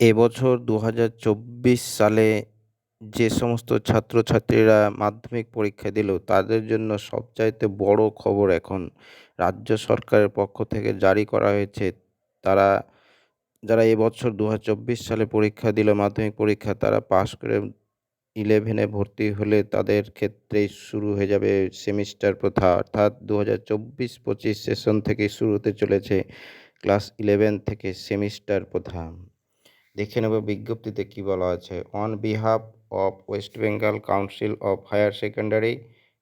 এবছর দু হাজার চব্বিশ সালে যে সমস্ত ছাত্রছাত্রীরা মাধ্যমিক পরীক্ষা দিল, তাদের জন্য সবচাইতে বড় খবর এখন রাজ্য সরকারের পক্ষ থেকে জারি করা হয়েছে। তারা, যারা এবছর দু হাজার চব্বিশ সালে পরীক্ষা দিল, মাধ্যমিক পরীক্ষা, তারা পাশ করে ইলেভেনে ভর্তি হলে তাদের ক্ষেত্রেই শুরু হয়ে যাবে সেমিস্টার প্রথা। অর্থাৎ দু হাজার চব্বিশ পঁচিশ সেশন থেকে শুরু হতে চলেছে ক্লাস ইলেভেন থেকে সেমিস্টার প্রথা। দেখে নেব বিজ্ঞপ্তিতে কি বলা আছে। On behalf of West Bengal Council of Higher Secondary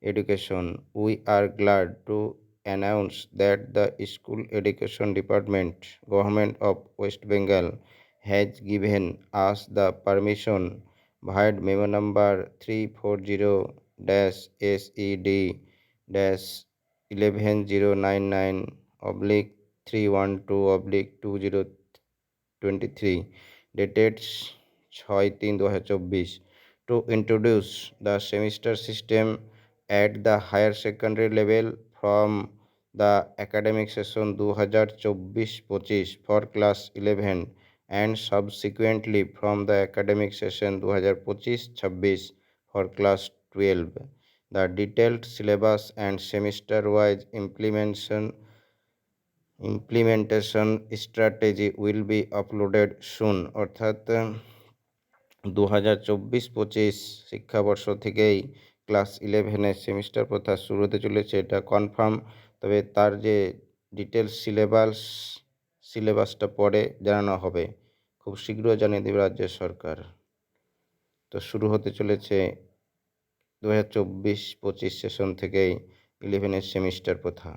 Education we are glad to announce that the School Education Department government of West Bengal has given us the permission vide memo number three four zero dash S E D dash eleven zero nine nine oblique three one two oblique two zero twenty three dated ছয় তিন দু হাজার চব্বিশ to introduce the semester system at the higher secondary level from the academic session দু হাজার চব্বিশ পঁচিশ for class eleven and subsequently from the academic session দু হাজার পঁচিশ ছাব্বিশ for class twelve the detailed syllabus and semester wise implementation implementation strategy will be uploaded soon অর্থাৎ দু হাজার চব্বিশ পঁচিশ শিক্ষাবর্ষ থেকেই ক্লাস ইলেভেনের সেমিস্টার প্রথা শুরু হতে চলেছে। এটা কনফার্ম তবে তার যে ডিটেলস সিলেবাস সিলেবাসটা পরে জানানো হবে। খুব শীঘ্র জানিয়ে দেবে রাজ্য সরকার। তো শুরু হতে চলেছে দু হাজার চব্বিশ পঁচিশ সেশন থেকেই ইলেভেনের সেমিস্টার প্রথা।